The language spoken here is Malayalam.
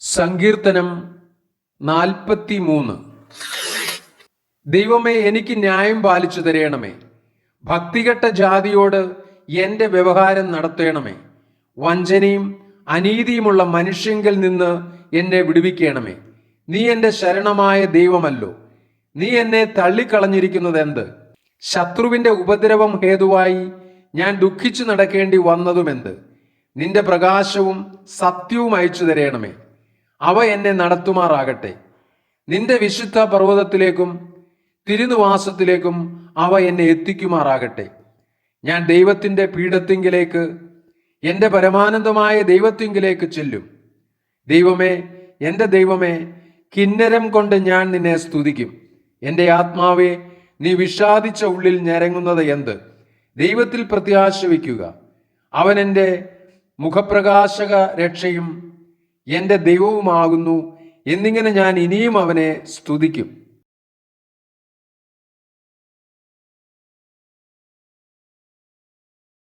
സങ്കീർത്തനം നാൽപ്പത്തി മൂന്ന് ദൈവമേ എനിക്ക് ന്യായം പാലിച്ചു തരയണമേ ഭക്തികെട്ട ജാതിയോട് എന്റെ വ്യവഹാരം നടത്തേണമേ. വഞ്ചനയും അനീതിയുമുള്ള മനുഷ്യങ്കിൽ നിന്ന് എന്നെ വിടുവിക്കണമേ. നീ എന്റെ ശരണമായ ദൈവമല്ലോ. നീ എന്നെ തള്ളിക്കളഞ്ഞിരിക്കുന്നത് എന്ത് ശത്രുവിന്റെ ഉപദ്രവം ഹേതുവായി ഞാൻ ദുഃഖിച്ചു നടക്കേണ്ടി വന്നതുമെന്ത്? നിന്റെ പ്രകാശവും സത്യവും അയച്ചു തരയണമേ അവ എന്നെ നടത്തുമാറാകട്ടെ. നിന്റെ വിശുദ്ധ പർവതത്തിലേക്കും തിരുനിവാസത്തിലേക്കും അവ എന്നെ എത്തിക്കുമാറാകട്ടെ. ഞാൻ ദൈവത്തിന്റെ പീഠത്തിങ്കിലേക്ക് എന്റെ പരമാനന്ദമായ ദൈവത്തിങ്കിലേക്ക് ചെല്ലും. ദൈവമേ എന്റെ ദൈവമേ കിന്നരം കൊണ്ട് ഞാൻ നിന്നെ സ്തുതിക്കും. എന്റെ ആത്മാവെ നീ വിഷാദിച്ച ഉള്ളിൽ ഞരങ്ങുന്നത് എന്ത്? ദൈവത്തിൽ പ്രത്യാശ വയ്ക്കുക അവൻ എന്റെ മുഖപ്രകാശക രക്ഷയും എന്റെ ദൈവവുമാകുന്നു. എന്നിങ്ങനെ ഞാൻ ഇനിയും അവനെ സ്തുതിക്കും.